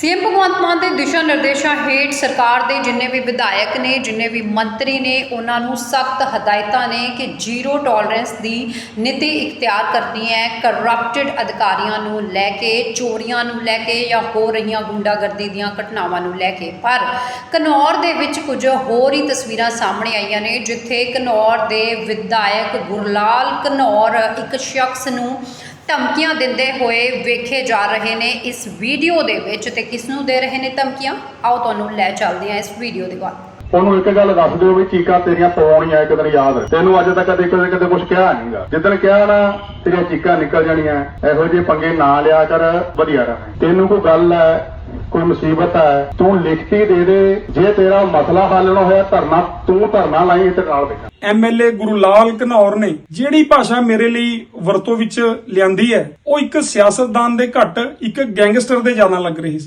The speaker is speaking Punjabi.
ਸੀਐਮ ਭਗਵੰਤ ਮਾਨ ਦੇ ਦਿਸ਼ਾ ਨਿਰਦੇਸ਼ਾਂ ਹੇਠ ਸਰਕਾਰ ਦੇ ਜਿੰਨੇ ਵੀ ਵਿਧਾਇਕ ਨੇ, ਜਿੰਨੇ ਵੀ ਮੰਤਰੀ ਨੇ, ਉਹਨਾਂ ਨੂੰ ਸਖਤ ਹਦਾਇਤਾਂ ਨੇ ਕਿ ਜ਼ੀਰੋ ਟੋਲਰੈਂਸ ਦੀ ਨੀਤੀ ਇਖਤਿਆਰ ਕਰਨੀ ਹੈ। ਕਰਪਟਡ ਅਧਿਕਾਰੀਆਂ ਨੂੰ ਲੈ ਕੇ, ਚੋਰੀਆਂ ਨੂੰ ਲੈ ਕੇ ਜਾਂ ਹੋ ਰਹੀਆਂ ਗੁੰਡਾਗਰਦੀ ਦੀਆਂ ਘਟਨਾਵਾਂ ਨੂੰ ਲੈ ਕੇ। ਪਰ ਘਨੌਰ ਦੇ ਵਿੱਚ ਕੁਝ ਹੋਰ ਹੀ ਤਸਵੀਰਾਂ ਸਾਹਮਣੇ ਆਈਆਂ ਨੇ, ਜਿੱਥੇ ਘਨੌਰ ਦੇ ਵਿਧਾਇਕ ਗੁਰਲਾਲ ਘਨੌਰ ਇੱਕ ਸ਼ਖਸ ਨੂੰ ਧਮਕੀਆਂ ਦਿੰਦੇ ਹੋਏ ਵੇਖੇ ਜਾ ਰਹੇ ਨੇ ਇਸ ਵੀਡੀਓ ਦੇ ਵਿੱਚ ਤੇ ਕਿਸ ਨੂੰ ਦੇ ਰਹੇ ਨੇ ਧਮਕੀਆਂ? ਆਓ ਤੁਹਾਨੂੰ ਲੈ ਚੱਲਦੇ ਹਾਂ ਇਸ ਵੀਡੀਓ ਦੇ ਬਾਅਦ ਉਹਨੂੰ ਇੱਕ ਗੱਲ ਦੱਸ ਦਿਓ ਵੀ ਚੀਕਾਂ ਤੇਰੀਆਂ ਪਵਾਉਣੀਆਂ ਇੱਕ ਦਿਨ ਯਾਦ। ਤੈਨੂੰ ਅੱਜ ਤੱਕ ਕਦੇ ਕਦੇ ਕਦੇ ਕੁਝ ਕਿਹਾ ਨਹੀਂਗਾ। ਜਿੱਦਣ ਕਿਹਾ ਨਾ, ਤੇਰੀਆਂ ਚੀਕਾਂ ਨਿਕਲ ਜਾਣੀਆਂ। ਇਹੋ ਜਿਹੇ ਪੰਗੇ ਨਾ ਲਿਆ ਕਰ, ਵਧੀਆ ਰਹੇ। ਤੈਨੂੰ ਕੋਈ ਗੱਲ ਹੈ ਕੋਈ ਮੁਸੀਬਤ ਹੈ, ਤੂੰ ਲਿਖਤੀ ਦੇ ਦੇ, ਜੇ ਤੇਰਾ ਮਸਲਾ ਹੱਲ ਨਾ ਹੋਇਆ ਧਰਨਾ, ਤੂੰ ਧਰਨਾ ਲਾਈ ਤੇ ਨਾਲ ਦੇਖਾਂ ਐਮਐਲਏ ਗੁਰੂਲਾਲ ਘਨੌਰ ਨੇ ਜਿਹੜੀ ਭਾਸ਼ਾ ਮੇਰੇ ਲਈ ਵਰਤੋਂ ਵਿੱਚ ਲਿਆਂਦੀ ਹੈ, ਉਹ ਇੱਕ ਸਿਆਸਤਦਾਨ ਦੇ ਘੱਟ, ਇੱਕ ਗੈਂਗਸਟਰ ਦੇ ਜ਼ਿਆਦਾ ਲੱਗ ਰਹੀ ਸੀ।